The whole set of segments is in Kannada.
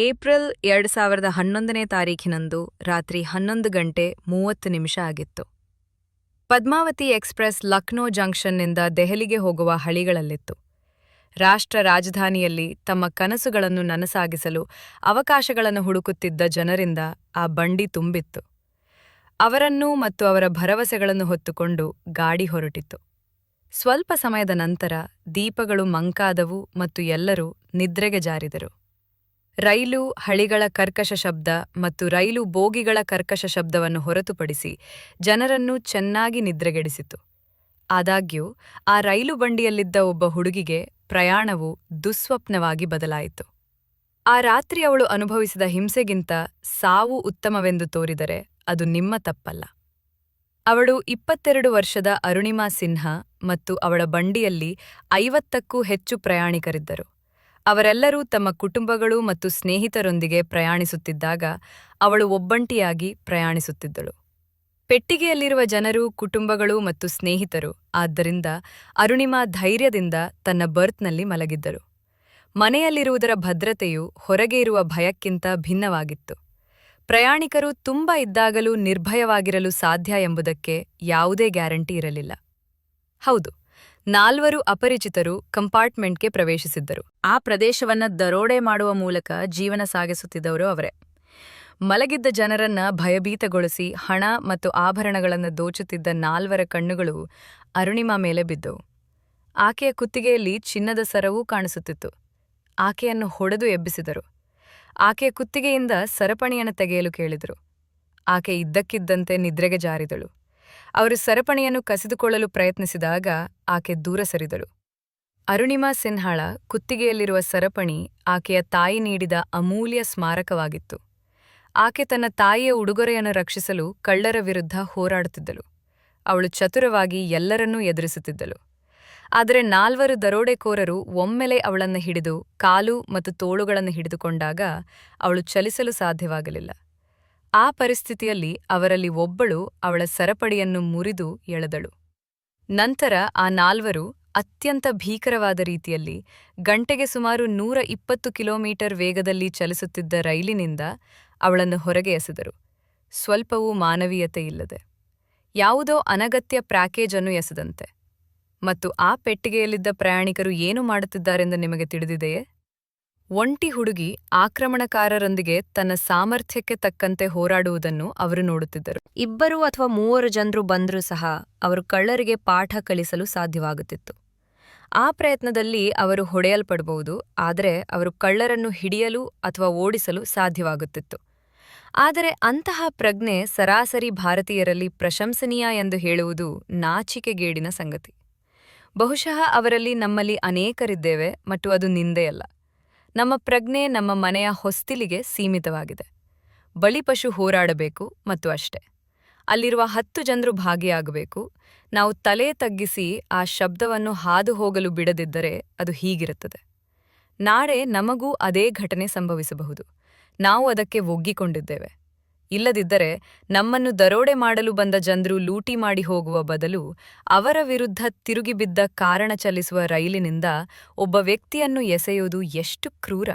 ಏಪ್ರಿಲ್ ಎರಡು ಸಾವಿರದ ಹನ್ನೊಂದನೇ ತಾರೀಖಿನಂದು ರಾತ್ರಿ ಹನ್ನೊಂದು ಗಂಟೆ ಮೂವತ್ತು ನಿಮಿಷ ಆಗಿತ್ತು. ಪದ್ಮಾವತಿ ಎಕ್ಸ್‌ಪ್ರೆಸ್ ಲಕ್ನೋ ಜಂಕ್ಷನ್ನಿಂದ ದೆಹಲಿಗೆ ಹೋಗುವ ಹಳಿಗಳಲ್ಲಿತ್ತು. ರಾಷ್ಟ್ರ ರಾಜಧಾನಿಯಲ್ಲಿ ತಮ್ಮ ಕನಸುಗಳನ್ನು ನನಸಾಗಿಸಲು ಅವಕಾಶಗಳನ್ನು ಹುಡುಕುತ್ತಿದ್ದ ಜನರಿಂದ ಆ ಬಂಡಿ ತುಂಬಿತ್ತು. ಅವರನ್ನೂ ಮತ್ತು ಅವರ ಭರವಸೆಗಳನ್ನು ಹೊತ್ತುಕೊಂಡು ಗಾಡಿ ಹೊರಟಿತು ಸ್ವಲ್ಪ ಸಮಯದ ನಂತರ ದೀಪಗಳು ಮಂಕಾದವು ಮತ್ತು ಎಲ್ಲರೂ ನಿದ್ರೆಗೆ ಜಾರಿದರು. ರೈಲು ಹಳಿಗಳ ಕರ್ಕಶ ಶಬ್ದ ಮತ್ತು ರೈಲು ಬೋಗಿಗಳ ಕರ್ಕಶ ಶಬ್ದವನ್ನು ಹೊರತುಪಡಿಸಿ ಜನರನ್ನು ಚೆನ್ನಾಗಿ ನಿದ್ರೆಗೆಡಿಸಿತು. ಆದಾಗ್ಯೂ, ಆ ರೈಲು ಬಂಡಿಯಲ್ಲಿದ್ದ ಒಬ್ಬ ಹುಡುಗಿಗೆ ಪ್ರಯಾಣವು ದುಸ್ವಪ್ನವಾಗಿ ಬದಲಾಯಿತು. ಆ ರಾತ್ರಿ ಅವಳು ಅನುಭವಿಸಿದ ಹಿಂಸೆಗಿಂತ ಸಾವು ಉತ್ತಮವೆಂದು ತೋರಿದರೆ ಅದು ನಿಮ್ಮ ತಪ್ಪಲ್ಲ. ಅವಳು ಇಪ್ಪತ್ತೆರಡು ವರ್ಷದ ಅರುಣಿಮಾ ಸಿನ್ಹಾ ಮತ್ತು ಅವಳ ಬಂಡಿಯಲ್ಲಿ ಐವತ್ತಕ್ಕೂ ಹೆಚ್ಚು ಪ್ರಯಾಣಿಕರಿದ್ದರು. ಅವರೆಲ್ಲರೂ ತಮ್ಮ ಕುಟುಂಬಗಳು ಮತ್ತು ಸ್ನೇಹಿತರೊಂದಿಗೆ ಪ್ರಯಾಣಿಸುತ್ತಿದ್ದಾಗ ಅವಳು ಒಬ್ಬಂಟಿಯಾಗಿ ಪ್ರಯಾಣಿಸುತ್ತಿದ್ದಳು. ಪೆಟ್ಟಿಗೆಯಲ್ಲಿರುವ ಜನರು, ಕುಟುಂಬಗಳು ಮತ್ತು ಸ್ನೇಹಿತರು ಆದ್ದರಿಂದ ಅರುಣಿಮಾ ಧೈರ್ಯದಿಂದ ತನ್ನ ಬರ್ತ್ನಲ್ಲಿ ಮಲಗಿದ್ದರು. ಮನೆಯಲ್ಲಿರುವುದರ ಭದ್ರತೆಯು ಹೊರಗೆ ಇರುವ ಭಯಕ್ಕಿಂತ ಭಿನ್ನವಾಗಿತ್ತು. ಪ್ರಯಾಣಿಕರು ತುಂಬ ಇದ್ದಾಗಲೂ ನಿರ್ಭಯವಾಗಿರಲು ಸಾಧ್ಯ ಎಂಬುದಕ್ಕೆ ಯಾವುದೇ ಗ್ಯಾರಂಟಿ ಇರಲಿಲ್ಲ. ಹೌದು ನಾಲ್ವರು ಅಪರಿಚಿತರು ಕಂಪಾರ್ಟ್ಮೆಂಟ್ಗೆ ಪ್ರವೇಶಿಸಿದ್ದರು. ಆ ಪ್ರದೇಶವನ್ನ ದರೋಡೆ ಮಾಡುವ ಮೂಲಕ ಜೀವನ ಸಾಗಿಸುತ್ತಿದ್ದವರು ಅವರೇ. ಮಲಗಿದ್ದ ಜನರನ್ನ ಭಯಭೀತಗೊಳಿಸಿ ಹಣ ಮತ್ತು ಆಭರಣಗಳನ್ನು ದೋಚುತ್ತಿದ್ದ ನಾಲ್ವರ ಕಣ್ಣುಗಳು ಅರುಣಿಮಾ ಮೇಲೆ ಬಿದ್ದವು. ಆಕೆಯ ಕುತ್ತಿಗೆಯಲ್ಲಿ ಚಿನ್ನದ ಸರವೂ ಕಾಣಿಸುತ್ತಿತ್ತು. ಆಕೆಯನ್ನು ಹೊಡೆದು ಎಬ್ಬಿಸಿದರು. ಆಕೆಯ ಕುತ್ತಿಗೆಯಿಂದ ಸರಪಣಿಯನ್ನು ತೆಗೆಯಲು ಕೇಳಿದರು. ಆಕೆ ಇದ್ದಕ್ಕಿದ್ದಂತೆ ನಿದ್ರೆಗೆ ಜಾರಿದಳು. ಅವರು ಸರಪಣಿಯನ್ನು ಕಸಿದುಕೊಳ್ಳಲು ಪ್ರಯತ್ನಿಸಿದಾಗ ಆಕೆ ದೂರ ಸರಿದಳು. ಅರುಣಿಮಾ ಸಿನ್ಹಾಳ ಕುತ್ತಿಗೆಯಲ್ಲಿರುವ ಸರಪಣಿ ಆಕೆಯ ತಾಯಿ ನೀಡಿದ ಅಮೂಲ್ಯ ಸ್ಮಾರಕವಾಗಿತ್ತು. ಆಕೆ ತನ್ನ ತಾಯಿಯ ಉಡುಗೊರೆಯನ್ನು ರಕ್ಷಿಸಲು ಕಳ್ಳರ ವಿರುದ್ಧ ಹೋರಾಡುತ್ತಿದ್ದಳು. ಅವಳು ಚತುರವಾಗಿ ಎಲ್ಲರನ್ನೂ ಎದುರಿಸುತ್ತಿದ್ದಳು. ಆದರೆ ನಾಲ್ವರು ದರೋಡೆಕೋರರು ಒಮ್ಮೆಲೆ ಅವಳನ್ನು ಹಿಡಿದು ಕಾಲು ಮತ್ತು ತೋಳುಗಳನ್ನು ಹಿಡಿದುಕೊಂಡಾಗ ಅವಳು ಚಲಿಸಲು ಸಾಧ್ಯವಾಗಲಿಲ್ಲ. ಆ ಪರಿಸ್ಥಿತಿಯಲ್ಲಿ ಅವರಲ್ಲಿ ಒಬ್ಬಳು ಅವಳ ಸರಪಡಿಯನ್ನು ಮುರಿದು ಎಳೆದಳು. ನಂತರ ಆ ನಾಲ್ವರು ಅತ್ಯಂತ ಭೀಕರವಾದ ರೀತಿಯಲ್ಲಿ ಗಂಟೆಗೆ ಸುಮಾರು ನೂರ ಇಪ್ಪತ್ತು ಕಿಲೋಮೀಟರ್ ವೇಗದಲ್ಲಿ ಚಲಿಸುತ್ತಿದ್ದ ರೈಲಿನಿಂದ ಅವಳನ್ನು ಹೊರಗೆ ಎಸೆದರು. ಸ್ವಲ್ಪವೂ ಮಾನವೀಯತೆ ಇಲ್ಲದೆ. ಯಾವುದೋ ಅನಗತ್ಯ ಪ್ಯಾಕೇಜನ್ನು ಎಸೆದಂತೆ. ಮತ್ತು ಆ ಪೆಟ್ಟಿಗೆಯಲ್ಲಿದ್ದ ಪ್ರಯಾಣಿಕರು ಏನು ಮಾಡುತ್ತಿದ್ದಾರೆಂದು ನಿಮಗೆ ತಿಳಿದಿದೆಯೇ? ಒಂಟಿ ಹುಡುಗಿ ಆಕ್ರಮಣಕಾರರೊಂದಿಗೆ ತನ್ನ ಸಾಮರ್ಥ್ಯಕ್ಕೆ ತಕ್ಕಂತೆ ಹೋರಾಡುವುದನ್ನು ಅವರು ನೋಡುತ್ತಿದ್ದರು. ಇಬ್ಬರು ಅಥವಾ ಮೂವರು ಜನರು ಬಂದರೂ ಸಹ ಅವರು ಕಳ್ಳರಿಗೆ ಪಾಠ ಕಲಿಸಲು ಸಾಧ್ಯವಾಗುತ್ತಿತ್ತು. ಆ ಪ್ರಯತ್ನದಲ್ಲಿ ಅವರು ಹೊಡೆಯಲ್ಪಡಬಹುದು, ಆದರೆ ಅವರು ಕಳ್ಳರನ್ನು ಹಿಡಿಯಲು ಅಥವಾ ಓಡಿಸಲು ಸಾಧ್ಯವಾಗುತ್ತಿತ್ತು. ಆದರೆ ಅಂತಹ ಪ್ರಜ್ಞೆ ಸರಾಸರಿ ಭಾರತೀಯರಲ್ಲಿ ಪ್ರಶಂಸನೀಯ ಎಂದು ಹೇಳುವುದು ನಾಚಿಕೆಗೇಡಿನ ಸಂಗತಿ. ಬಹುಶಃ ಅವರಲ್ಲಿ ನಮ್ಮಲ್ಲಿ ಅನೇಕರಿದ್ದೇವೆ, ಮತ್ತು ಅದು ನಿಂದೆಯಲ್ಲ. ನಮ್ಮ ಪ್ರಜ್ಞೆ ನಮ್ಮ ಮನೆಯ ಹೊಸ್ತಿಲಿಗೆ ಸೀಮಿತವಾಗಿದೆ. ಬಲಿಪಶು ಹೋರಾಡಬೇಕು ಮತ್ತು ಅಷ್ಟೆ. ಅಲ್ಲಿರುವ ಹತ್ತು ಜನರು ಭಾಗಿಯಾಗಬೇಕು. ನಾವು ತಲೆ ತಗ್ಗಿಸಿ ಆ ಶಬ್ದವನ್ನು ಹಾದು ಹೋಗಲು ಬಿಡದಿದ್ದರೆ ಅದು ಹೀಗಿರುತ್ತದೆ. ನಾಳೆ ನಮಗೂ ಅದೇ ಘಟನೆ ಸಂಭವಿಸಬಹುದು. ನಾವು ಅದಕ್ಕೆ ಒಗ್ಗಿಕೊಂಡಿದ್ದೇವೆ. ಇಲ್ಲದಿದ್ದರೆ ನಮ್ಮನ್ನು ದರೋಡೆ ಮಾಡಲು ಬಂದ ಜನರು ಲೂಟಿ ಮಾಡಿ ಹೋಗುವ ಬದಲು ಅವರ ವಿರುದ್ಧ ತಿರುಗಿಬಿದ್ದ ಕಾರಣ ಚಲಿಸುವ ರೈಲಿನಿಂದ ಒಬ್ಬ ವ್ಯಕ್ತಿಯನ್ನು ಎಸೆಯುವುದು ಎಷ್ಟು ಕ್ರೂರ.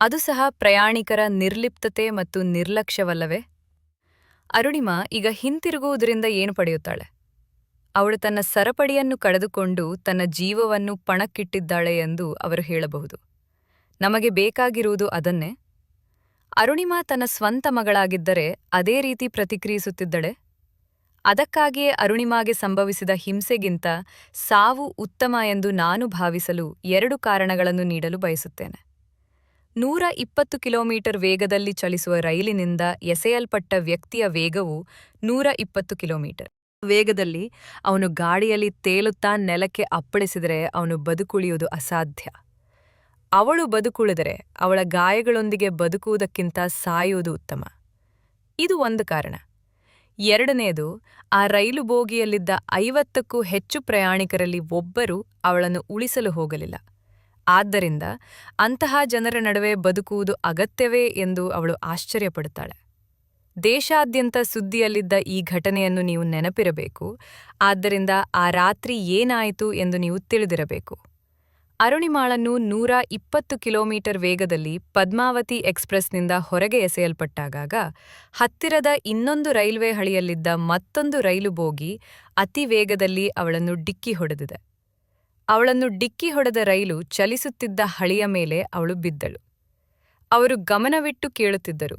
ಅದು ಸಹ ಪ್ರಯಾಣಿಕರ ನಿರ್ಲಿಪ್ತತೆ ಮತ್ತು ನಿರ್ಲಕ್ಷ್ಯವಲ್ಲವೇ? ಅರುಣಿಮಾ ಈಗ ಹಿಂತಿರುಗುವುದರಿಂದ ಏನು ಪಡೆಯುತ್ತಾಳೆ? ಅವಳು ತನ್ನ ಸರಪಡಿಯನ್ನು ಕಳೆದುಕೊಂಡು ತನ್ನ ಜೀವವನ್ನು ಪಣಕ್ಕಿಟ್ಟಿದ್ದಾಳೆ ಎಂದು ಅವರು ಹೇಳಬಹುದು. ನಮಗೆ ಬೇಕಾಗಿರುವುದು ಅದನ್ನೇ. ಅರುಣಿಮಾ ತನ್ನ ಸ್ವಂತ ಮಗಳಾಗಿದ್ದರೆ ಅದೇ ರೀತಿ ಪ್ರತಿಕ್ರಿಯಿಸುತ್ತಿದ್ದಳೆ. ಅದಕ್ಕಾಗಿಯೇ ಅರುಣಿಮಾಗೆ ಸಂಭವಿಸಿದ ಹಿಂಸೆಗಿಂತ ಸಾವು ಉತ್ತಮ ಎಂದು ನಾನು ಭಾವಿಸಲು ಎರಡು ಕಾರಣಗಳನ್ನು ನೀಡಲು ಬಯಸುತ್ತೇನೆ. ನೂರ ಇಪ್ಪತ್ತು ಕಿಲೋಮೀಟರ್ ವೇಗದಲ್ಲಿ ಚಲಿಸುವ ರೈಲಿನಿಂದ ಎಸೆಯಲ್ಪಟ್ಟ ವ್ಯಕ್ತಿಯ ವೇಗವು ನೂರ ಇಪ್ಪತ್ತು ಕಿಲೋಮೀಟರ್. ವೇಗದಲ್ಲಿ ಅವನು ಗಾಡಿಯಲ್ಲಿ ತೇಲುತ್ತಾ ನೆಲಕ್ಕೆ ಅಪ್ಪಳಿಸಿದರೆ ಅವನು ಬದುಕುಳಿಯುವುದು ಅಸಾಧ್ಯ. ಅವಳು ಬದುಕುಳಿದರೆ ಅವಳ ಗಾಯಗಳೊಂದಿಗೆ ಬದುಕುವುದಕ್ಕಿಂತ ಸಾಯುವುದು ಉತ್ತಮ. ಇದು ಒಂದು ಕಾರಣ. ಎರಡನೆಯದು ಆ ರೈಲು ಬೋಗಿಯಲ್ಲಿದ್ದ ಐವತ್ತಕ್ಕೂ ಹೆಚ್ಚು ಪ್ರಯಾಣಿಕರಲ್ಲಿ ಒಬ್ಬರು ಅವಳನ್ನು ಉಳಿಸಲು ಹೋಗಲಿಲ್ಲ. ಆದ್ದರಿಂದ ಅಂತಹ ಜನರ ನಡುವೆ ಬದುಕುವುದು ಅಗತ್ಯವೇ ಎಂದು ಅವಳು ಆಶ್ಚರ್ಯಪಡುತ್ತಾಳೆ. ದೇಶಾದ್ಯಂತ ಸುದ್ದಿಯಲ್ಲಿದ್ದ ಈ ಘಟನೆಯನ್ನು ನೀವು ನೆನಪಿರಬೇಕು. ಆದ್ದರಿಂದ ಆ ರಾತ್ರಿ ಏನಾಯಿತು ಎಂದು ನೀವು ತಿಳಿದಿರಬೇಕು. ಅರುಣಿಮಾಳನ್ನು ನೂರ ಇಪ್ಪತ್ತು ಕಿಲೋಮೀಟರ್ ವೇಗದಲ್ಲಿ ಪದ್ಮಾವತಿ ಎಕ್ಸ್‌ಪ್ರೆಸ್‌ನಿಂದ ಹೊರಗೆ ಎಸೆಯಲ್ಪಟ್ಟಾಗ ಹತ್ತಿರದ ಇನ್ನೊಂದು ರೈಲ್ವೆ ಹಳಿಯಲ್ಲಿದ್ದ ಮತ್ತೊಂದು ರೈಲು ಬೋಗಿ ಅತಿ ವೇಗದಲ್ಲಿ ಅವಳನ್ನು ಡಿಕ್ಕಿ ಹೊಡೆದಿದೆ. ಅವಳನ್ನು ಡಿಕ್ಕಿ ಹೊಡೆದ ರೈಲು ಚಲಿಸುತ್ತಿದ್ದ ಹಳಿಯ ಮೇಲೆ ಅವಳು ಬಿದ್ದಳು. ಅವರು ಗಮನವಿಟ್ಟು ಕೇಳುತ್ತಿದ್ದರು,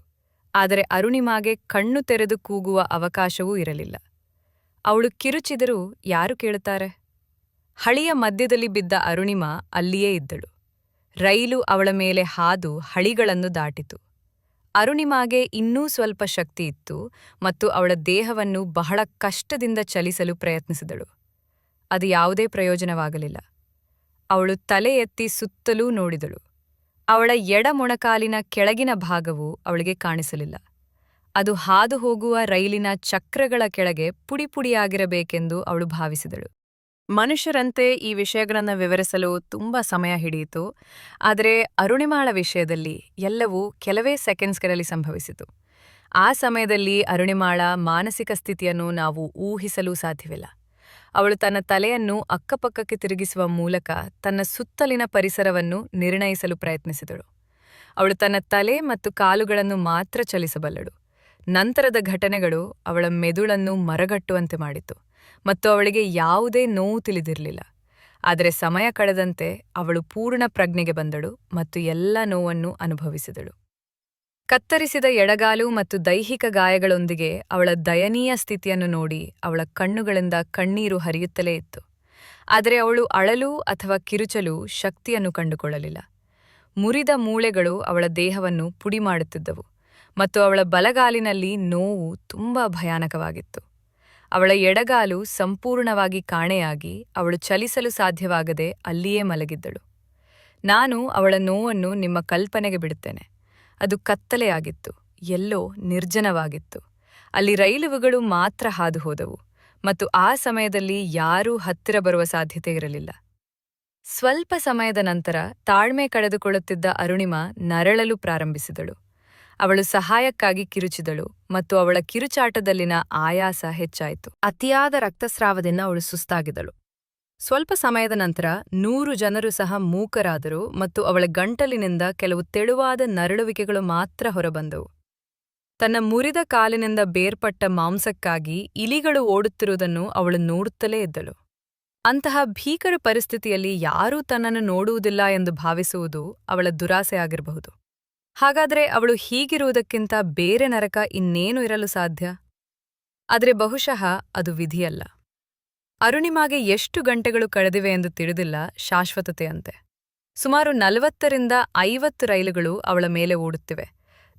ಆದರೆ ಅರುಣಿಮಾಗೆ ಕಣ್ಣು ತೆರೆದು ಕೂಗುವ ಅವಕಾಶವೂ ಇರಲಿಲ್ಲ. ಅವಳು ಕಿರುಚಿದರೂ ಯಾರು ಕೇಳುತ್ತಾರೆ? ಹಳಿಯ ಮಧ್ಯದಲ್ಲಿ ಬಿದ್ದ ಅರುಣಿಮಾ ಅಲ್ಲಿಯೇ ಇದ್ದಳು. ರೈಲು ಅವಳ ಮೇಲೆ ಹಾದು ಹಳಿಗಳನ್ನು ದಾಟಿತು. ಅರುಣಿಮಾಗೆ ಇನ್ನೂ ಸ್ವಲ್ಪ ಶಕ್ತಿ ಇತ್ತು ಮತ್ತು ಅವಳ ದೇಹವನ್ನು ಬಹಳ ಕಷ್ಟದಿಂದ ಚಲಿಸಲು ಪ್ರಯತ್ನಿಸಿದಳು. ಅದು ಯಾವುದೇ ಪ್ರಯೋಜನವಾಗಲಿಲ್ಲ. ಅವಳು ತಲೆ ಎತ್ತಿ ಸುತ್ತಲೂ ನೋಡಿದಳು. ಅವಳ ಎಡ ಮೊಣಕಾಲಿನ ಕೆಳಗಿನ ಭಾಗವು ಅವಳಿಗೆ ಕಾಣಿಸಲಿಲ್ಲ. ಅದು ಹಾದು ಹೋಗುವ ರೈಲಿನ ಚಕ್ರಗಳ ಕೆಳಗೆ ಪುಡಿಪುಡಿಯಾಗಿರಬೇಕೆಂದು ಅವಳು ಭಾವಿಸಿದಳು. ಮನುಷ್ಯರಂತೆ ಈ ವಿಷಯಗಳನ್ನು ವಿವರಿಸಲು ತುಂಬ ಸಮಯ ಹಿಡಿಯಿತು. ಆದರೆ ಅರುಣಿಮಾಳ ವಿಷಯದಲ್ಲಿ ಎಲ್ಲವೂ ಕೆಲವೇ ಸೆಕೆಂಡ್ಸ್ಗಳಲ್ಲಿ ಸಂಭವಿಸಿತು. ಆ ಸಮಯದಲ್ಲಿ ಅರುಣಿಮಾಳ ಮಾನಸಿಕ ಸ್ಥಿತಿಯನ್ನು ನಾವು ಊಹಿಸಲೂ ಸಾಧ್ಯವಿಲ್ಲ. ಅವಳು ತನ್ನ ತಲೆಯನ್ನು ಅಕ್ಕಪಕ್ಕಕ್ಕೆ ತಿರುಗಿಸುವ ಮೂಲಕ ತನ್ನ ಸುತ್ತಲಿನ ಪರಿಸರವನ್ನು ನಿರ್ಣಯಿಸಲು ಪ್ರಯತ್ನಿಸಿದಳು. ಅವಳು ತನ್ನ ತಲೆ ಮತ್ತು ಕಾಲುಗಳನ್ನು ಮಾತ್ರ ಚಲಿಸಬಲ್ಲಳು. ನಂತರದ ಘಟನೆಗಳು ಅವಳ ಮೆದುಳನ್ನು ಮರಗಟ್ಟುವಂತೆ ಮಾಡಿತು. ಮತ್ತು ಅವಳಿಗೆ ಯಾವುದೇ ನೋವು ತಿಳಿದಿರಲಿಲ್ಲ. ಆದರೆ ಸಮಯ ಕಳೆದಂತೆ ಅವಳು ಪೂರ್ಣ ಪ್ರಜ್ಞೆಗೆ ಬಂದಳು ಮತ್ತು ಎಲ್ಲ ನೋವನ್ನು ಅನುಭವಿಸಿದಳು. ಕತ್ತರಿಸಿದ ಎಡಗಾಲು ಮತ್ತು ದೈಹಿಕ ಗಾಯಗಳೊಂದಿಗೆ ಅವಳ ದಯನೀಯ ಸ್ಥಿತಿಯನ್ನು ನೋಡಿ ಅವಳ ಕಣ್ಣುಗಳಿಂದ ಕಣ್ಣೀರು ಹರಿಯುತ್ತಲೇ ಇತ್ತು. ಆದರೆ ಅವಳು ಅಳಲು ಅಥವಾ ಕಿರುಚಲು ಶಕ್ತಿಯನ್ನು ಕಂಡುಕೊಳ್ಳಲಿಲ್ಲ. ಮುರಿದ ಮೂಳೆಗಳು ಅವಳ ದೇಹವನ್ನು ಪುಡಿ ಮಾಡುತ್ತಿದ್ದವು ಮತ್ತು ಅವಳ ಬಲಗಾಲಿನಲ್ಲಿ ನೋವು ತುಂಬಾ ಭಯಾನಕವಾಗಿತ್ತು. ಅವಳ ಎಡಗಾಲು ಸಂಪೂರ್ಣವಾಗಿ ಕಾಣೆಯಾಗಿ ಅವಳು ಚಲಿಸಲು ಸಾಧ್ಯವಾಗದೆ ಅಲ್ಲಿಯೇ ಮಲಗಿದ್ದಳು. ನಾನು ಅವಳ ನೋವನ್ನು ನಿಮ್ಮ ಕಲ್ಪನೆಗೆ ಬಿಡುತ್ತೇನೆ. ಅದು ಕತ್ತಲೆಯಾಗಿತ್ತು ಎಲ್ಲೋ ನಿರ್ಜನವಾಗಿತ್ತು. ಅಲ್ಲಿ ರೈಲುಗಳು ಮಾತ್ರ ಹಾದುಹೋದವು ಮತ್ತು ಆ ಸಮಯದಲ್ಲಿ ಯಾರೂ ಹತ್ತಿರ ಬರುವ ಸಾಧ್ಯತೆ ಇರಲಿಲ್ಲ. ಸ್ವಲ್ಪ ಸಮಯದ ನಂತರ ತಾಳ್ಮೆ ಕಳೆದುಕೊಳ್ಳುತ್ತಿದ್ದ ಅರುಣಿಮಾ ನರಳಲು ಪ್ರಾರಂಭಿಸಿದಳು. ಅವಳು ಸಹಾಯಕ್ಕಾಗಿ ಕಿರುಚಿದಳು ಮತ್ತು ಅವಳ ಕಿರುಚಾಟದಲ್ಲಿನ ಆಯಾಸ ಹೆಚ್ಚಾಯಿತು. ಅತಿಯಾದ ರಕ್ತಸ್ರಾವದಿಂದ ಅವಳು ಸುಸ್ತಾಗಿದಳು ಸ್ವಲ್ಪ ಸಮಯದ ನಂತರ ನೂರು ಜನರು ಸಹ ಮೂಕರಾದರು ಮತ್ತು ಅವಳ ಗಂಟಲಿನಿಂದ ಕೆಲವು ತೆಳುವಾದ ನರಳುವಿಕೆಗಳು ಮಾತ್ರ ಹೊರಬಂದವು. ತನ್ನ ಮುರಿದ ಕಾಲಿನಿಂದ ಬೇರ್ಪಟ್ಟ ಮಾಂಸಕ್ಕಾಗಿ ಇಲಿಗಳು ಓಡುತ್ತಿರುವುದನ್ನು ಅವಳು ನೋಡುತ್ತಲೇ ಇದ್ದಳು. ಅಂತಹ ಭೀಕರ ಪರಿಸ್ಥಿತಿಯಲ್ಲಿ ಯಾರೂ ತನ್ನನ್ನು ನೋಡುವುದಿಲ್ಲ ಎಂದು ಭಾವಿಸುವುದು ಅವಳ ದುರಾಸೆ ಆಗಿರಬಹುದು ಹಾಗಾದರೆ ಅವಳು ಹೀಗಿರುವುದಕ್ಕಿಂತ ಬೇರೆ ನರಕ ಇನ್ನೇನು ಇರಲು ಸಾಧ್ಯ? ಆದರೆ ಬಹುಶಃ ಅದು ವಿಧಿಯಲ್ಲ. ಅರುಣಿಮಾಗೆ ಎಷ್ಟು ಗಂಟೆಗಳು ಕಳೆದಿವೆ ಎಂದು ತಿಳಿದಿಲ್ಲ ಶಾಶ್ವತತೆಯಂತೆ. ಸುಮಾರು ನಲವತ್ತರಿಂದ ಐವತ್ತು ರೈಲುಗಳು ಅವಳ ಮೇಲೆ ಓಡುತ್ತಿವೆ.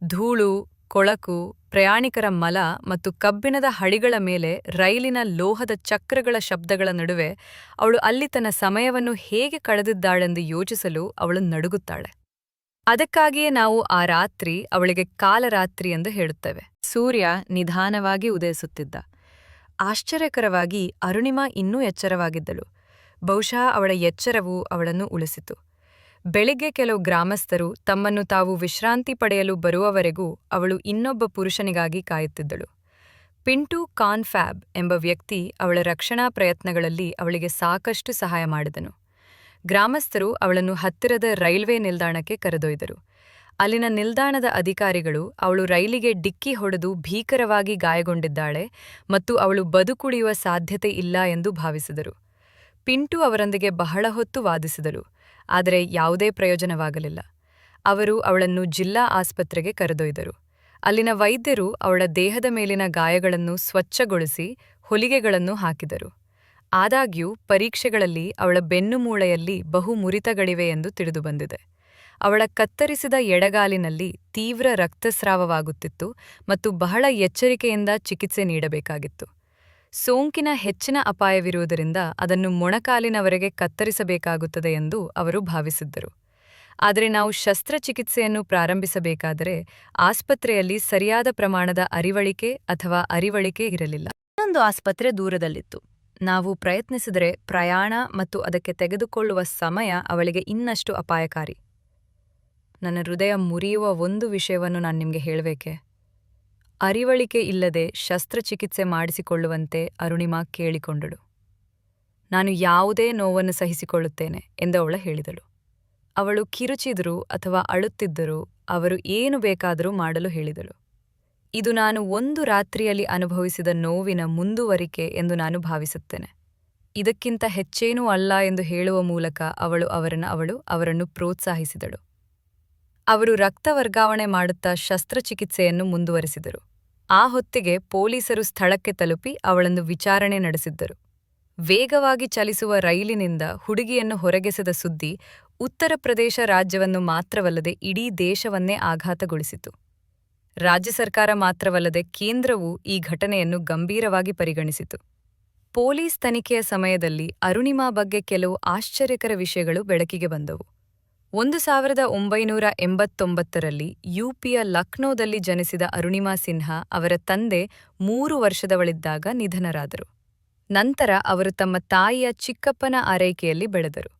ಧೂಳು, ಕೊಳಕು, ಪ್ರಯಾಣಿಕರ ಮಲ ಮತ್ತು ಕಬ್ಬಿಣದ ಹಳಿಗಳ ಮೇಲೆ ರೈಲಿನ ಲೋಹದ ಚಕ್ರಗಳ ಶಬ್ದಗಳ ನಡುವೆ ಅವಳು ಅಲ್ಲಿ ತನ್ನ ಸಮಯವನ್ನು ಹೇಗೆ ಕಳೆದಿದ್ದಾಳೆಂದು ಯೋಚಿಸಲು ಅವಳು ನಡುಗುತ್ತಾಳೆ. ಅದಕ್ಕಾಗಿಯೇ ನಾವು ಆ ರಾತ್ರಿ ಅವಳಿಗೆ ಕಾಲರಾತ್ರಿ ಎಂದು ಹೇಳುತ್ತೇವೆ. ಸೂರ್ಯ ನಿಧಾನವಾಗಿ ಉದಯಿಸುತ್ತಿದ್ದ. ಆಶ್ಚರ್ಯಕರವಾಗಿ ಅರುಣಿಮಾ ಇನ್ನೂ ಎಚ್ಚರವಾಗಿದ್ದಳು. ಬಹುಶಃ ಅವಳ ಎಚ್ಚರವು ಅವಳನ್ನು ಉಳಿಸಿತು. ಬೆಳಿಗ್ಗೆ ಕೆಲವು ಗ್ರಾಮಸ್ಥರು ತಮ್ಮನ್ನು ತಾವು ವಿಶ್ರಾಂತಿ ಪಡೆಯಲು ಬರುವವರೆಗೂ ಅವಳು ಇನ್ನೊಬ್ಬ ಪುರುಷನಿಗಾಗಿ ಕಾಯುತ್ತಿದ್ದಳು. ಪಿಂಟು ಕಾನ್ಫ್ಯಾಬ್ ಎಂಬ ವ್ಯಕ್ತಿ ಅವಳ ರಕ್ಷಣಾ ಪ್ರಯತ್ನಗಳಲ್ಲಿ ಅವಳಿಗೆ ಸಾಕಷ್ಟು ಸಹಾಯ ಮಾಡಿದನು. ಗ್ರಾಮಸ್ಥರು ಅವಳನ್ನು ಹತ್ತಿರದ ರೈಲ್ವೆ ನಿಲ್ದಾಣಕ್ಕೆ ಕರೆದೊಯ್ದರು. ಅಲ್ಲಿನ ನಿಲ್ದಾಣದ ಅಧಿಕಾರಿಗಳು ಅವಳು ರೈಲಿಗೆ ಡಿಕ್ಕಿ ಹೊಡೆದು ಭೀಕರವಾಗಿ ಗಾಯಗೊಂಡಿದ್ದಾಳೆ ಮತ್ತು ಅವಳು ಬದುಕುಳಿಯುವ ಸಾಧ್ಯತೆ ಇಲ್ಲ ಎಂದು ಭಾವಿಸಿದರು. ಪಿಂಟು ಅವರೊಂದಿಗೆ ಬಹಳ ಹೊತ್ತು ವಾದಿಸಿದರು ಆದರೆ ಯಾವುದೇ ಪ್ರಯೋಜನವಾಗಲಿಲ್ಲ. ಅವರು ಅವಳನ್ನು ಜಿಲ್ಲಾ ಆಸ್ಪತ್ರೆಗೆ ಕರೆದೊಯ್ದರು. ಅಲ್ಲಿನ ವೈದ್ಯರು ಅವಳ ದೇಹದ ಮೇಲಿನ ಗಾಯಗಳನ್ನು ಸ್ವಚ್ಛಗೊಳಿಸಿ ಹೊಲಿಗೆಗಳನ್ನು ಹಾಕಿದರು. ಆದಾಗ್ಯೂ ಪರೀಕ್ಷೆಗಳಲ್ಲಿ ಅವಳ ಬೆನ್ನುಮೂಳೆಯಲ್ಲಿ ಬಹು ಮುರಿತಗಳಿವೆ ಎಂದು ತಿಳಿದುಬಂದಿದೆ. ಅವಳ ಕತ್ತರಿಸಿದ ಎಡಗಾಲಿನಲ್ಲಿ ತೀವ್ರ ರಕ್ತಸ್ರಾವವಾಗುತ್ತಿತ್ತು ಮತ್ತು ಬಹಳ ಎಚ್ಚರಿಕೆಯಿಂದ ಚಿಕಿತ್ಸೆ ನೀಡಬೇಕಾಗಿತ್ತು. ಸೋಂಕಿನ ಹೆಚ್ಚಿನ ಅಪಾಯವಿರುವುದರಿಂದ ಅದನ್ನು ಮೊಣಕಾಲಿನವರೆಗೆ ಕತ್ತರಿಸಬೇಕಾಗುತ್ತದೆ ಎಂದು ಅವರು ಭಾವಿಸಿದ್ದರು. ಆದರೆ ನಾವು ಶಸ್ತ್ರಚಿಕಿತ್ಸೆಯನ್ನು ಪ್ರಾರಂಭಿಸಬೇಕಾದರೆ ಆಸ್ಪತ್ರೆಯಲ್ಲಿ ಸರಿಯಾದ ಪ್ರಮಾಣದ ಅರಿವಳಿಕೆ ಅಥವಾ ಅರಿವಳಿಕೆ ಇರಲಿಲ್ಲ. ಇನ್ನೊಂದು ಆಸ್ಪತ್ರೆ ದೂರದಲ್ಲಿತ್ತು. ನಾವು ಪ್ರಯತ್ನಿಸಿದರೆ ಪ್ರಯಾಣ ಮತ್ತು ಅದಕ್ಕೆ ತೆಗೆದುಕೊಳ್ಳುವ ಸಮಯ ಅವಳಿಗೆ ಇನ್ನಷ್ಟು ಅಪಾಯಕಾರಿ. ನನ್ನ ಹೃದಯ ಮುರಿಯುವ ಒಂದು ವಿಷಯವನ್ನು ನಾನು ನಿಮಗೆ ಹೇಳಬೇಕೆ? ಅರಿವಳಿಕೆ ಇಲ್ಲದೆ ಶಸ್ತ್ರಚಿಕಿತ್ಸೆ ಮಾಡಿಸಿಕೊಳ್ಳುವಂತೆ ಅರುಣಿಮಾ ಕೇಳಿಕೊಂಡಳು. ನಾನು ಯಾವುದೇ ನೋವನ್ನು ಸಹಿಸಿಕೊಳ್ಳುತ್ತೇನೆ ಎಂದವಳ ಹೇಳಿದಳು. ಅವಳು ಕಿರುಚಿದರೂ ಅಥವಾ ಅಳುತ್ತಿದ್ದರೂ ಅವರು ಏನು ಬೇಕಾದರೂ ಮಾಡಲು ಹೇಳಿದಳು. ಇದು ನಾನು ಒಂದು ರಾತ್ರಿಯಲ್ಲಿ ಅನುಭವಿಸಿದ ನೋವಿನ ಮುಂದುವರಿಕೆ ಎಂದು ನಾನು ಭಾವಿಸುತ್ತೇನೆ. ಇದಕ್ಕಿಂತ ಹೆಚ್ಚೇನೂ ಅಲ್ಲ ಎಂದು ಹೇಳುವ ಮೂಲಕ ಅವಳು ಅವರನ್ನು ಅವಳು ಅವರನ್ನು ಪ್ರೋತ್ಸಾಹಿಸಿದಳು. ಅವರು ರಕ್ತ ವರ್ಗಾವಣೆ ಮಾಡುತ್ತಾ ಶಸ್ತ್ರಚಿಕಿತ್ಸೆಯನ್ನು ಮುಂದುವರೆಸಿದರು. ಆ ಹೊತ್ತಿಗೆ ಪೊಲೀಸರು ಸ್ಥಳಕ್ಕೆ ತಲುಪಿ ಅವಳನ್ನು ವಿಚಾರಣೆ ನಡೆಸಿದ್ದರು. ವೇಗವಾಗಿ ಚಲಿಸುವ ರೈಲಿನಿಂದ ಹುಡುಗಿಯನ್ನು ಹೊರಗೆಸೆದ ಸುದ್ದಿ ಉತ್ತರ ಪ್ರದೇಶ ರಾಜ್ಯವನ್ನು ಮಾತ್ರವಲ್ಲದೆ ಇಡೀ ದೇಶವನ್ನೇ ಆಘಾತಗೊಳಿಸಿತು. ರಾಜ್ಯ ಸರ್ಕಾರ ಮಾತ್ರವಲ್ಲದೆ ಕೇಂದ್ರವೂ ಈ ಘಟನೆಯನ್ನು ಗಂಭೀರವಾಗಿ ಪರಿಗಣಿಸಿತು. ಪೊಲೀಸ್ ತನಿಖೆಯ ಸಮಯದಲ್ಲಿ ಅರುಣಿಮಾ ಬಗ್ಗೆ ಕೆಲವು ಆಶ್ಚರ್ಯಕರ ವಿಷಯಗಳು ಬೆಳಕಿಗೆ ಬಂದವು. ಒಂದು ಸಾವಿರದ ಒಂಬೈನೂರ ಎಂಬತ್ತೊಂಬತ್ತರಲ್ಲಿ ಯುಪಿಯ ಲಕ್ನೋದಲ್ಲಿ ಜನಿಸಿದ ಅರುಣಿಮಾ ಸಿನ್ಹಾ ಅವರ ತಂದೆ ಮೂರು ವರ್ಷದವಳಿದ್ದಾಗ ನಿಧನರಾದರು. ನಂತರ ಅವರು ತಮ್ಮ ತಾಯಿಯ ಚಿಕ್ಕಪ್ಪನ ಆರೈಕೆಯಲ್ಲಿ ಬೆಳೆದರು.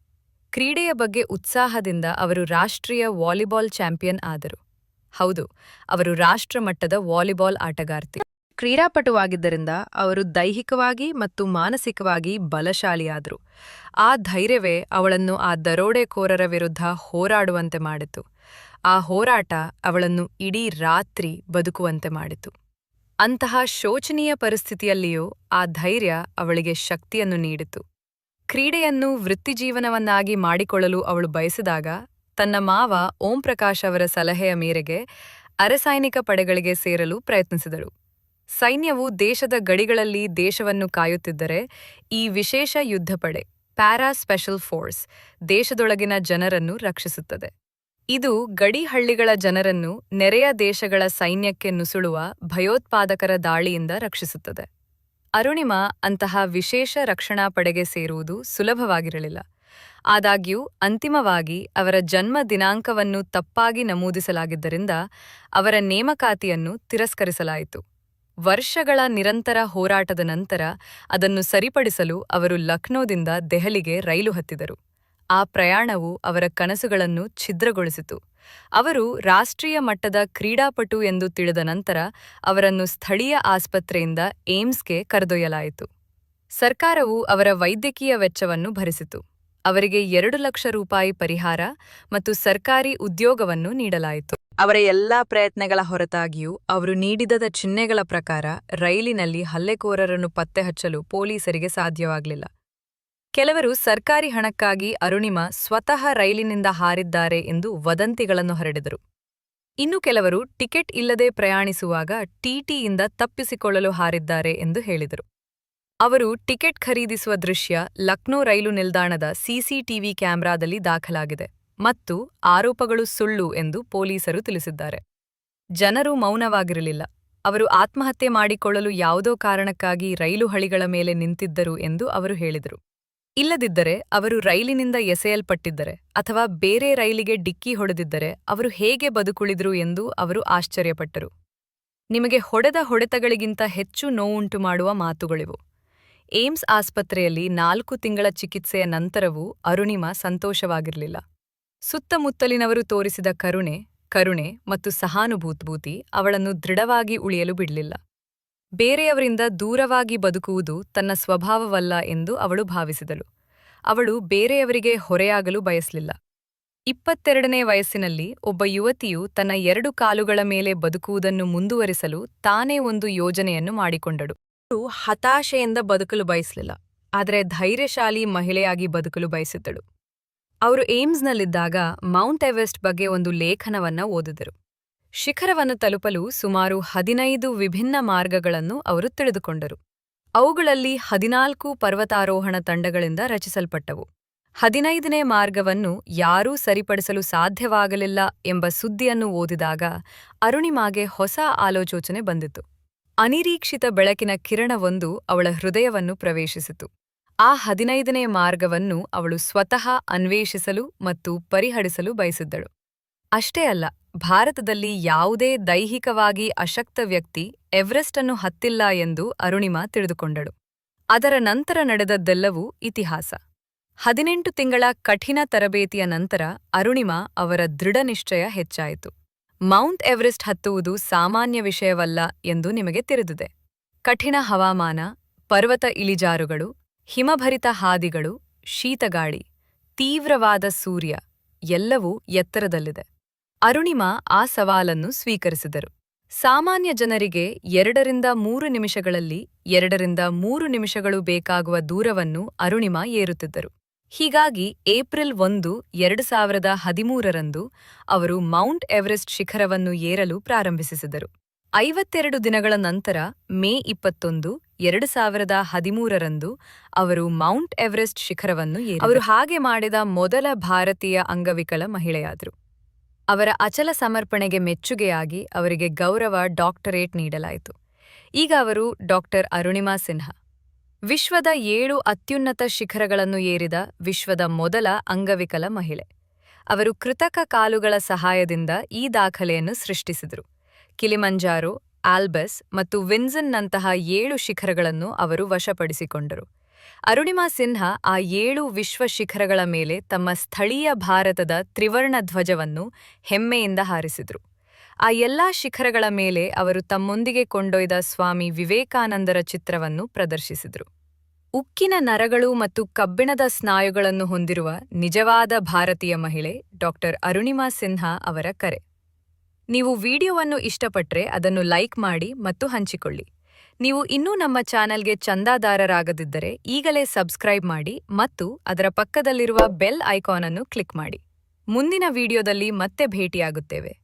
ಕ್ರೀಡೆಯ ಬಗ್ಗೆ ಉತ್ಸಾಹದಿಂದ ಅವರು ರಾಷ್ಟ್ರೀಯ ವಾಲಿಬಾಲ್ ಚಾಂಪಿಯನ್ ಆದರು. ಹೌದು, ಅವರು ರಾಷ್ಟ್ರಮಟ್ಟದ ವಾಲಿಬಾಲ್ ಆಟಗಾರ್ತಿ. ಕ್ರೀಡಾಪಟುವಾಗಿದ್ದರಿಂದ ಅವರು ದೈಹಿಕವಾಗಿ ಮತ್ತು ಮಾನಸಿಕವಾಗಿ ಬಲಶಾಲಿಯಾದರು. ಆ ಧೈರ್ಯವೇ ಅವಳನ್ನು ಆ ದರೋಡೆಕೋರರ ವಿರುದ್ಧ ಹೋರಾಡುವಂತೆ ಮಾಡಿತು. ಆ ಹೋರಾಟ ಅವಳನ್ನು ಇಡೀ ರಾತ್ರಿ ಬದುಕುವಂತೆ ಮಾಡಿತು. ಅಂತಹ ಶೋಚನೀಯ ಪರಿಸ್ಥಿತಿಯಲ್ಲಿಯೂ ಆ ಧೈರ್ಯ ಅವಳಿಗೆ ಶಕ್ತಿಯನ್ನು ನೀಡಿತು. ಕ್ರೀಡೆಯನ್ನು ವೃತ್ತಿಜೀವನವನ್ನಾಗಿ ಮಾಡಿಕೊಳ್ಳಲು ಅವಳು ಬಯಸಿದಾಗ ತನ್ನ ಮಾವ ಓಂ ಪ್ರಕಾಶ್ ಅವರ ಸಲಹೆಯ ಮೇರೆಗೆ ಅರಸೈನಿಕ ಪಡೆಗಳಿಗೆ ಸೇರಲು ಪ್ರಯತ್ನಿಸಿದಳು ಸೈನ್ಯವು ದೇಶದ ಗಡಿಗಳಲ್ಲಿ ದೇಶವನ್ನು ಕಾಯುತ್ತಿದ್ದರೆ ಈ ವಿಶೇಷ ಯುದ್ಧಪಡೆ ಪ್ಯಾರಾ ಸ್ಪೆಷಲ್ ಫೋರ್ಸ್, ದೇಶದೊಳಗಿನ ಜನರನ್ನು ರಕ್ಷಿಸುತ್ತದೆ. ಇದು ಗಡಿಹಳ್ಳಿಗಳ ಜನರನ್ನು ನೆರೆಯ ದೇಶಗಳ ಸೈನ್ಯಕ್ಕೆ ನುಸುಳುವ ಭಯೋತ್ಪಾದಕರ ದಾಳಿಯಿಂದ ರಕ್ಷಿಸುತ್ತದೆ. ಅರುಣಿಮಾ ಅಂತಹ ವಿಶೇಷ ರಕ್ಷಣಾ ಪಡೆಗೆ ಸೇರುವುದು ಸುಲಭವಾಗಿರಲಿಲ್ಲ. ಆದಾಗ್ಯೂ, ಅಂತಿಮವಾಗಿ ಅವರ ಜನ್ಮ ದಿನಾಂಕವನ್ನು ತಪ್ಪಾಗಿ ನಮೂದಿಸಲಾಗಿದ್ದರಿಂದ ಅವರ ನೇಮಕಾತಿಯನ್ನು ತಿರಸ್ಕರಿಸಲಾಯಿತು. ವರ್ಷಗಳ ನಿರಂತರ ಹೋರಾಟದ ನಂತರ ಅದನ್ನು ಸರಿಪಡಿಸಲು ಅವರು ಲಕ್ನೋದಿಂದ ದೆಹಲಿಗೆ ರೈಲು ಹತ್ತಿದರು. ಆ ಪ್ರಯಾಣವು ಅವರ ಕನಸುಗಳನ್ನು ಛಿದ್ರಗೊಳಿಸಿತು. ಅವರು ರಾಷ್ಟ್ರೀಯ ಮಟ್ಟದ ಕ್ರೀಡಾಪಟು ಎಂದು ತಿಳಿದ ನಂತರ ಅವರನ್ನು ಸ್ಥಳೀಯ ಆಸ್ಪತ್ರೆಯಿಂದ ಏಮ್ಸ್ಗೆ ಕರೆದೊಯ್ಯಲಾಯಿತು. ಸರ್ಕಾರವು ಅವರ ವೈದ್ಯಕೀಯ ವೆಚ್ಚವನ್ನು ಭರಿಸಿತು. ಅವರಿಗೆ ಎರಡು ಲಕ್ಷ ರೂಪಾಯಿ ಪರಿಹಾರ ಮತ್ತು ಸರ್ಕಾರಿ ಉದ್ಯೋಗವನ್ನು ನೀಡಲಾಯಿತು. ಅವರ ಎಲ್ಲಾ ಪ್ರಯತ್ನಗಳ ಹೊರತಾಗಿಯೂ ಅವರು ನೀಡಿದ ಚಿಹ್ನೆಗಳ ಪ್ರಕಾರ ರೈಲಿನಲ್ಲಿ ಹಲ್ಲೆಕೋರರನ್ನು ಪತ್ತೆಹಚ್ಚಲು ಪೊಲೀಸರಿಗೆ ಸಾಧ್ಯವಾಗಲಿಲ್ಲ. ಕೆಲವರು ಸರ್ಕಾರಿ ಹಣಕ್ಕಾಗಿ ಅರುಣಿಮಾ ಸ್ವತಃ ರೈಲಿನಿಂದ ಹಾರಿದ್ದಾರೆ ಎಂದು ವದಂತಿಗಳನ್ನು ಹರಡಿದರು. ಇನ್ನು ಕೆಲವರು ಟಿಕೆಟ್ ಇಲ್ಲದೆ ಪ್ರಯಾಣಿಸುವಾಗ ಟಿಟಿಯಿಂದ ತಪ್ಪಿಸಿಕೊಳ್ಳಲು ಹಾರಿದ್ದಾರೆ ಎಂದು ಹೇಳಿದರು. ಅವರು ಟಿಕೆಟ್ ಖರೀದಿಸುವ ದೃಶ್ಯ ಲಕ್ನೋ ರೈಲು ನಿಲ್ದಾಣದ ಸಿಸಿಟಿವಿ ಕ್ಯಾಮೆರಾದಲ್ಲಿ ದಾಖಲಾಗಿದೆ ಮತ್ತು ಆರೋಪಗಳು ಸುಳ್ಳು ಎಂದು ಪೊಲೀಸರು ತಿಳಿಸಿದ್ದಾರೆ. ಜನರು ಮೌನವಾಗಿರಲಿಲ್ಲ. ಅವರು ಆತ್ಮಹತ್ಯೆ ಮಾಡಿಕೊಳ್ಳಲು ಯಾವುದೋ ಕಾರಣಕ್ಕಾಗಿ ರೈಲು ಹಳಿಗಳ ಮೇಲೆ ನಿಂತಿದ್ದರು ಎಂದು ಅವರು ಹೇಳಿದರು. ಇಲ್ಲದಿದ್ದರೆ ಅವರು ರೈಲಿನಿಂದ ಎಸೆಯಲ್ಪಟ್ಟಿದ್ದರೆ ಅಥವಾ ಬೇರೆ ರೈಲಿಗೆ ಡಿಕ್ಕಿ ಹೊಡೆದಿದ್ದರೆ ಅವರು ಹೇಗೆ ಬದುಕುಳಿದರು ಎಂದು ಅವರು ಆಶ್ಚರ್ಯಪಟ್ಟರು. ನಿಮಗೆ ಹೊಡೆದ ಹೊಡೆತಗಳಿಗಿಂತ ಹೆಚ್ಚು ನೋವುಂಟು ಮಾಡುವ ಮಾತುಗಳಿವು. ಏಮ್ಸ್ ಆಸ್ಪತ್ರೆಯಲ್ಲಿ ನಾಲ್ಕು ತಿಂಗಳ ಚಿಕಿತ್ಸೆಯ ನಂತರವೂ ಅರುಣಿಮಾ ಸಂತೋಷವಾಗಿರಲಿಲ್ಲ. ಸುತ್ತಮುತ್ತಲಿನವರು ತೋರಿಸಿದ ಕರುಣೆ ಕರುಣೆ ಮತ್ತು ಸಹಾನುಭೂತಿ ಅವಳನ್ನು ದೃಢವಾಗಿ ಉಳಿಯಲು ಬಿಡಲಿಲ್ಲ. ಬೇರೆಯವರಿಂದ ದೂರವಾಗಿ ಬದುಕುವುದು ತನ್ನ ಸ್ವಭಾವವಲ್ಲ ಎಂದು ಅವಳು ಭಾವಿಸಿದಳು. ಅವಳು ಬೇರೆಯವರಿಗೆ ಹೊರೆಯಾಗಲು ಬಯಸಲಿಲ್ಲ. ಇಪ್ಪತ್ತೆರಡನೇ ವಯಸ್ಸಿನಲ್ಲಿ ಒಬ್ಬ ಯುವತಿಯು ತನ್ನ ಎರಡು ಕಾಲುಗಳ ಮೇಲೆ ಬದುಕುವುದನ್ನು ಮುಂದುವರಿಸಲು ತಾನೇ ಒಂದು ಯೋಜನೆಯನ್ನು ಮಾಡಿಕೊಂಡಳು. ಹತಾಶೆಯಿಂದ ಬದುಕಲು ಬಯಸಲಿಲ್ಲ. ಆದರೆ ಧೈರ್ಯಶಾಲಿ ಮಹಿಳೆಯಾಗಿ ಬದುಕಲು ಬಯಸಿದ್ದಳು. ಅವರು ಏಮ್ಸ್ನಲ್ಲಿದ್ದಾಗ ಮೌಂಟ್ ಎವೆಸ್ಟ್ ಬಗ್ಗೆ ಒಂದು ಲೇಖನವನ್ನ ಓದಿದರು. ಶಿಖರವನ್ನು ತಲುಪಲು ಸುಮಾರು ಹದಿನೈದು ವಿಭಿನ್ನ ಮಾರ್ಗಗಳನ್ನು ಅವರು ತಿಳಿದುಕೊಂಡರು. ಅವುಗಳಲ್ಲಿ ಹದಿನಾಲ್ಕು ಪರ್ವತಾರೋಹಣ ತಂಡಗಳಿಂದ ರಚಿಸಲ್ಪಟ್ಟವು. ಹದಿನೈದನೇ ಮಾರ್ಗವನ್ನು ಯಾರೂ ಸರಿಪಡಿಸಲು ಸಾಧ್ಯವಾಗಲಿಲ್ಲ ಎಂಬ ಸುದ್ದಿಯನ್ನು ಓದಿದಾಗ ಅರುಣಿಮಾಗೆ ಹೊಸ ಆಲೋಚನೆ ಬಂದಿತು ಅನಿರೀಕ್ಷಿತ ಬೆಳಕಿನ ಕಿರಣವೊಂದು ಅವಳ ಹೃದಯವನ್ನು ಪ್ರವೇಶಿಸಿತು. ಆ ಹದಿನೈದನೇ ಮಾರ್ಗವನ್ನು ಅವಳು ಸ್ವತಃ ಅನ್ವೇಷಿಸಲು ಮತ್ತು ಪರಿಹರಿಸಲು ಬಯಸಿದ್ದಳು. ಅಷ್ಟೇ ಅಲ್ಲ, ಭಾರತದಲ್ಲಿ ಯಾವುದೇ ದೈಹಿಕವಾಗಿ ಅಶಕ್ತ ವ್ಯಕ್ತಿ ಎವರೆಸ್ಟ್ ಅನ್ನು ಹತ್ತಿಲ್ಲ ಎಂದು ಅರುಣಿಮಾ ತಿಳಿದುಕೊಂಡಳು. ಅದರ ನಂತರ ನಡೆದದ್ದೆಲ್ಲವೂ ಇತಿಹಾಸ. ಹದಿನೆಂಟು ತಿಂಗಳ ಕಠಿಣ ತರಬೇತಿಯ ನಂತರ ಅರುಣಿಮಾ ಅವರ ದೃಢನಿಶ್ಚಯ ಹೆಚ್ಚಾಯಿತು. ಮೌಂಟ್ ಎವರೆಸ್ಟ್ ಹತ್ತುವುದು ಸಾಮಾನ್ಯ ವಿಷಯವಲ್ಲ ಎಂದು ನಿಮಗೆ ತಿಳಿದಿದೆ. ಕಠಿಣ ಹವಾಮಾನ, ಪರ್ವತ ಇಳಿಜಾರುಗಳು, ಹಿಮಭರಿತ ಹಾದಿಗಳು, ಶೀತಗಾಳಿ, ತೀವ್ರವಾದ ಸೂರ್ಯ ಎಲ್ಲವೂ ಎತ್ತರದಲ್ಲಿದೆ. ಅರುಣಿಮಾ ಆ ಸವಾಲನ್ನು ಸ್ವೀಕರಿಸಿದರು. ಸಾಮಾನ್ಯ ಜನರಿಗೆ ಎರಡರಿಂದ ಮೂರು ನಿಮಿಷಗಳಲ್ಲಿ ಎರಡರಿಂದ ಮೂರು ನಿಮಿಷಗಳು ಬೇಕಾಗುವ ದೂರವನ್ನು ಅರುಣಿಮಾ ಏರುತ್ತಿದ್ದರು. ಹೀಗಾಗಿ ಏಪ್ರಿಲ್ ಒಂದು, ಎರಡು ಸಾವಿರದ ಹದಿಮೂರರಂದು ಅವರು ಮೌಂಟ್ ಎವರೆಸ್ಟ್ ಶಿಖರವನ್ನು ಏರಲು ಪ್ರಾರಂಭಿಸಿದರು ಐವತ್ತೆರಡು ದಿನಗಳ ನಂತರ ಮೇ ಇಪ್ಪತ್ತೊಂದು, ಎರಡು ಸಾವಿರದ ಹದಿಮೂರರಂದು ಅವರು ಮೌಂಟ್ ಎವರೆಸ್ಟ್ ಶಿಖರವನ್ನು ಏರಿ ಅವರು ಹಾಗೆ ಮಾಡಿದ ಮೊದಲ ಭಾರತೀಯ ಅಂಗವಿಕಲ ಮಹಿಳೆಯಾದರು. ಅವರ ಅಚಲ ಸಮರ್ಪಣೆಗೆ ಮೆಚ್ಚುಗೆಯಾಗಿ ಅವರಿಗೆ ಗೌರವ ಡಾಕ್ಟರೇಟ್ ನೀಡಲಾಯಿತು. ಈಗ ಅವರು ಡಾಕ್ಟರ್ ಅರುಣಿಮಾ ಸಿನ್ಹಾ. ವಿಶ್ವದ ಏಳು ಅತ್ಯುನ್ನತ ಶಿಖರಗಳನ್ನು ಏರಿದ ವಿಶ್ವದ ಮೊದಲ ಅಂಗವಿಕಲ ಮಹಿಳೆ. ಅವರು ಕೃತಕ ಕಾಲುಗಳ ಸಹಾಯದಿಂದ ಈ ದಾಖಲೆಯನ್ನು ಸೃಷ್ಟಿಸಿದರು. ಕಿಲಿಮಂಜಾರೋ, ಆಲ್ಬಸ್ ಮತ್ತು ವಿನ್ಸನ್ನಂತಹ ಏಳು ಶಿಖರಗಳನ್ನು ಅವರು ವಶಪಡಿಸಿಕೊಂಡರು. ಅರುಣಿಮಾ ಸಿನ್ಹಾ ಆ ಏಳು ವಿಶ್ವ ಶಿಖರಗಳ ಮೇಲೆ ತಮ್ಮ ಸ್ಥಳೀಯ ಭಾರತದ ತ್ರಿವರ್ಣ ಧ್ವಜವನ್ನು ಹೆಮ್ಮೆಯಿಂದ ಹಾರಿಸಿದರು. ಆ ಎಲ್ಲಾ ಶಿಖರಗಳ ಮೇಲೆ ಅವರು ತಮ್ಮೊಂದಿಗೆ ಕೊಂಡೊಯ್ದ ಸ್ವಾಮಿ ವಿವೇಕಾನಂದರ ಚಿತ್ರವನ್ನು ಪ್ರದರ್ಶಿಸಿದರು. ಉಕ್ಕಿನ ನರಗಳು ಮತ್ತು ಕಬ್ಬಿಣದ ಸ್ನಾಯುಗಳನ್ನು ಹೊಂದಿರುವ ನಿಜವಾದ ಭಾರತೀಯ ಮಹಿಳೆ ಡಾಕ್ಟರ್ ಅರುಣಿಮಾ ಸಿನ್ಹಾ ಅವರ ಕರೆ. ನೀವು ವಿಡಿಯೋವನ್ನು ಇಷ್ಟಪಟ್ರೆ ಅದನ್ನು ಲೈಕ್ ಮಾಡಿ ಮತ್ತು ಹಂಚಿಕೊಳ್ಳಿ. ನೀವು ಇನ್ನೂ ನಮ್ಮ ಚಾನೆಲ್ಗೆ ಚಂದಾದಾರರಾಗದಿದ್ದರೆ ಈಗಲೇ ಸಬ್ಸ್ಕ್ರೈಬ್ ಮಾಡಿ ಮತ್ತು ಅದರ ಪಕ್ಕದಲ್ಲಿರುವ ಬೆಲ್ ಐಕಾನ್ ಅನ್ನು ಕ್ಲಿಕ್ ಮಾಡಿ. ಮುಂದಿನ ವಿಡಿಯೋದಲ್ಲಿ ಮತ್ತೆ ಭೇಟಿಯಾಗುತ್ತೇವೆ.